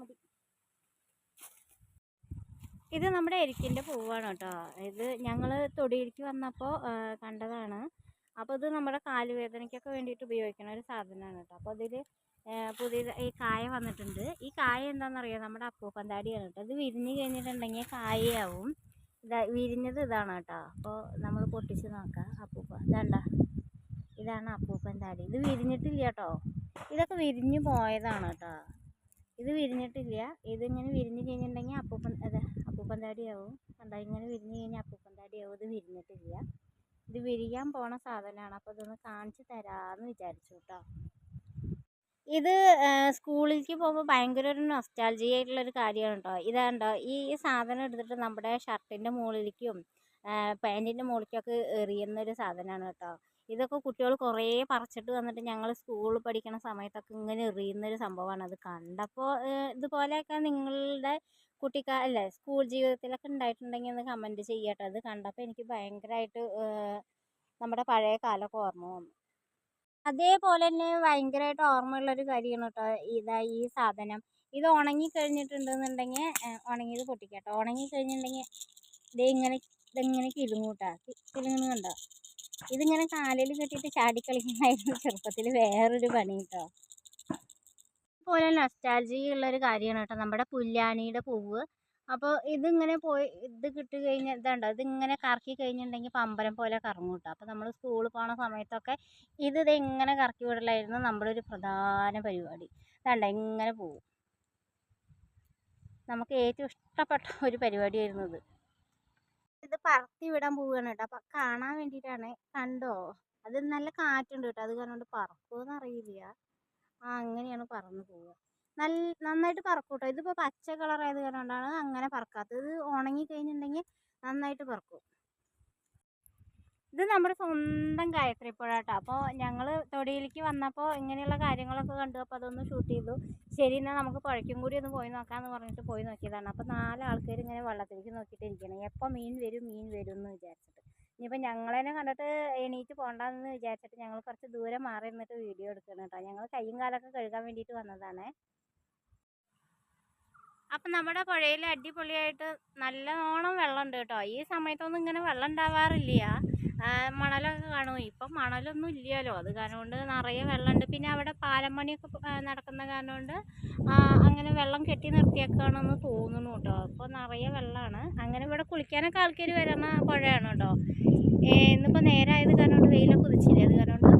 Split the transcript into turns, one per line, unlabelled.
മതി. ഇത് നമ്മുടെ എരിക്കിന്റെ പൂവാണ് കേട്ടോ. ഇത് ഞങ്ങൾ തൊടിയിലേക്ക് വന്നപ്പോൾ കണ്ടതാണ്. അപ്പോൾ ഇത് നമ്മുടെ കാലുവേദനയ്ക്കൊക്കെ വേണ്ടിയിട്ട് ഉപയോഗിക്കുന്ന ഒരു സാധനമാണ് കേട്ടോ. അപ്പോൾ അതിൽ പുതിയ ഈ കായ വന്നിട്ടുണ്ട്. ഈ കായ എന്താണെന്നറിയോ? നമ്മുടെ അപ്പൂപ്പന്താടിയാണ് കേട്ടോ. ഇത് വിരിഞ്ഞ് കഴിഞ്ഞിട്ടുണ്ടെങ്കിൽ കായയാവും. ഇതാ വിരിഞ്ഞത് ഇതാണ് കേട്ടോ. അപ്പോൾ നമ്മൾ പൊട്ടിച്ച് നോക്കാം. അപ്പൂപ്പ ഇതാണ്ട. ഇതാണ് അപ്പൂപ്പൻ താടി ഇത് വിരിഞ്ഞിട്ടില്ല കേട്ടോ. ഇതൊക്കെ വിരിഞ്ഞ് പോയതാണ് കേട്ടോ. ഇത് വിരിഞ്ഞിട്ടില്ല. ഇതിങ്ങനെ വിരിഞ്ഞ് കഴിഞ്ഞിട്ടുണ്ടെങ്കിൽ അപ്പൂപ്പൻ അതെ അപ്പൂപ്പൻ താടിയാവും കണ്ടോ? ഇങ്ങനെ വിരിഞ്ഞ് കഴിഞ്ഞാൽ അപ്പൂപ്പൻ താടിയാവും ഇത് വിരിഞ്ഞിട്ടില്ല. ഇത് വിരിയാൻ പോണ സാധനമാണ്. അപ്പോൾ ഇതൊന്ന് കാണിച്ചു തരാമെന്ന് വിചാരിച്ചു കേട്ടോ ഇത് സ്കൂളിലേക്ക് പോകുമ്പോൾ ഭയങ്കര ഒരു നൊസ്റ്റാൾജി ആയിട്ടുള്ള ഒരു കാര്യമാണ് കേട്ടോ ഇതാണ്ടോ ഈ സാധനം എടുത്തിട്ട് നമ്മുടെ ഷർട്ടിന്റെ മുകളിലേക്കും പാന്റിന്റെ മുകളിലേക്കൊക്കെ എറിയുന്ന ഒരു സാധനമാണ് കേട്ടോ ഇതൊക്കെ കുട്ടികൾ കുറേ പറിച്ചിട്ട് വന്നിട്ട് ഞങ്ങൾ സ്കൂളിൽ പഠിക്കുന്ന സമയത്തൊക്കെ ഇങ്ങനെ എറിയുന്ന ഒരു സംഭവമാണ് അത് കണ്ടപ്പോൾ ഇതുപോലെയൊക്കെ നിങ്ങളുടെ കുട്ടിക്കാ അല്ല സ്കൂൾ ജീവിതത്തിലൊക്കെ ഉണ്ടായിട്ടുണ്ടെങ്കിൽ ഒന്ന് കമന്റ് ചെയ്യട്ടെ. അത് കണ്ടപ്പോൾ എനിക്ക് ഭയങ്കരമായിട്ട് നമ്മുടെ പഴയ കാലമൊക്കെ ഓർമ്മ വന്നു. അതേപോലെ തന്നെ ഭയങ്കരമായിട്ട് ഓർമ്മയുള്ളൊരു കാര്യമാണ് കേട്ടോ ഇതാ ഈ സാധനം. ഇത് ഉണങ്ങി കഴിഞ്ഞിട്ടുണ്ടെന്നുണ്ടെങ്കിൽ ഉണങ്ങിയത് പൊട്ടിക്കട്ടോ ഉണങ്ങി കഴിഞ്ഞിട്ടുണ്ടെങ്കിൽ ഇത് ഇങ്ങനെ ഇതെങ്ങനെ കിലുങ്ങൂട്ടാ? കിലുങ്ങുന്നുണ്ടോ? ഇതിങ്ങനെ കാലിൽ കെട്ടിയിട്ട് ചാടി കളിക്കുന്നതായിരുന്നു ചെറുപ്പത്തിൽ വേറൊരു പണി കേട്ടോ പോലെ നസ്റ്റാൾജി ഉള്ളൊരു കാര്യമാണ് കേട്ടോ. നമ്മുടെ പുല്ലാനിയുടെ പൂവ്. അപ്പോൾ ഇതിങ്ങനെ പോയി ഇത് കിട്ടി കഴിഞ്ഞാൽ ഇതുണ്ടോ ഇതിങ്ങനെ കറക്കി കഴിഞ്ഞിട്ടുണ്ടെങ്കിൽ പമ്പരം പോലെ കറങ്ങും കേട്ടോ അപ്പോൾ നമ്മൾ സ്കൂളിൽ പോണ സമയത്തൊക്കെ ഇത് ഇതെങ്ങനെ കറക്കി വിടലായിരുന്നു നമ്മുടെ ഒരു പ്രധാന പരിപാടി. ഇതാണ്ട ഇങ്ങനെ പോവും. നമുക്ക് ഏറ്റവും ഇഷ്ടപ്പെട്ട ഒരു പരിപാടിയായിരുന്നു ഇത്. പറത്തി വിടാൻ പോവുകയാണ് കേട്ടോ. അപ്പം കാണാൻ വേണ്ടിട്ടാണ് കണ്ടോ? അത് നല്ല കാറ്റുണ്ട് കേട്ടോ. അത് കാരണം പറക്കുമെന്ന് അറിയില്ല. ആ അങ്ങനെയാണ് പറന്ന് പോവുക. നല്ല നന്നായിട്ട് പറക്കും കേട്ടോ ഇതിപ്പോൾ പച്ച കളറായത് കാരണം അങ്ങനെ പറക്കാത്തത്. ഇത് ഉണങ്ങി കഴിഞ്ഞിട്ടുണ്ടെങ്കിൽ നന്നായിട്ട് പറക്കും. ഇത് നമ്മുടെ സ്വന്തം ഗായത്രിപ്പുഴ കേട്ടോ അപ്പോൾ ഞങ്ങൾ തൊടിയിലേക്ക് വന്നപ്പോൾ ഇങ്ങനെയുള്ള കാര്യങ്ങളൊക്കെ കണ്ടു. അപ്പോൾ അതൊന്ന് ഷൂട്ട് ചെയ്തു. ശരി എന്നാൽ നമുക്ക് പുഴയ്ക്കും കൂടി ഒന്ന് പോയി നോക്കാമെന്ന് പറഞ്ഞിട്ട് പോയി നോക്കിയതാണ്. അപ്പോൾ നാല് ആൾക്കാർ ഇങ്ങനെ വെള്ളത്തിലേക്ക് നോക്കിയിട്ട് ഇരിക്കണം എപ്പോൾ മീൻ വരും മീൻ വരും എന്ന് വിചാരിച്ചിട്ട്. ഇനിയിപ്പോൾ ഞങ്ങളതിനെ കണ്ടിട്ട് എണീറ്റ് പോകണ്ടെന്ന് വിചാരിച്ചിട്ട് ഞങ്ങൾ കുറച്ച് ദൂരെ മാറി നിന്നിട്ട് വീഡിയോ എടുക്കണം കേട്ടോ. ഞങ്ങൾ കയ്യും കാലൊക്കെ കഴുകാൻ വേണ്ടിയിട്ട് വന്നതാണ്. അപ്പം നമ്മുടെ പുഴയിൽ അടിപൊളിയായിട്ട് നല്ലോണം വെള്ളമുണ്ട് കേട്ടോ. ഈ സമയത്തൊന്നും ഇങ്ങനെ വെള്ളം ഉണ്ടാവാറില്ല. മണലൊക്കെ കാണും. ഇപ്പം മണലൊന്നും ഇല്ലല്ലോ. അത് കാരണം കൊണ്ട് നിറയെ വെള്ളമുണ്ട്. പിന്നെ അവിടെ പാലം നടക്കുന്ന കാരണം കൊണ്ട് അങ്ങനെ വെള്ളം കെട്ടി നിർത്തിയേക്കാണെന്ന് തോന്നുന്നു കേട്ടോ. അപ്പോൾ നിറയെ വെള്ളമാണ്. അങ്ങനെ ഇവിടെ കുളിക്കാനൊക്കെ ആൾക്കാർ വരുന്ന പുഴയാണ് കേട്ടോ. ഇന്നിപ്പോൾ നേരായത് കാരണം കൊണ്ട് വെയിലൊക്കെ ഉദിച്ചില്ലേ? അത് കാരണം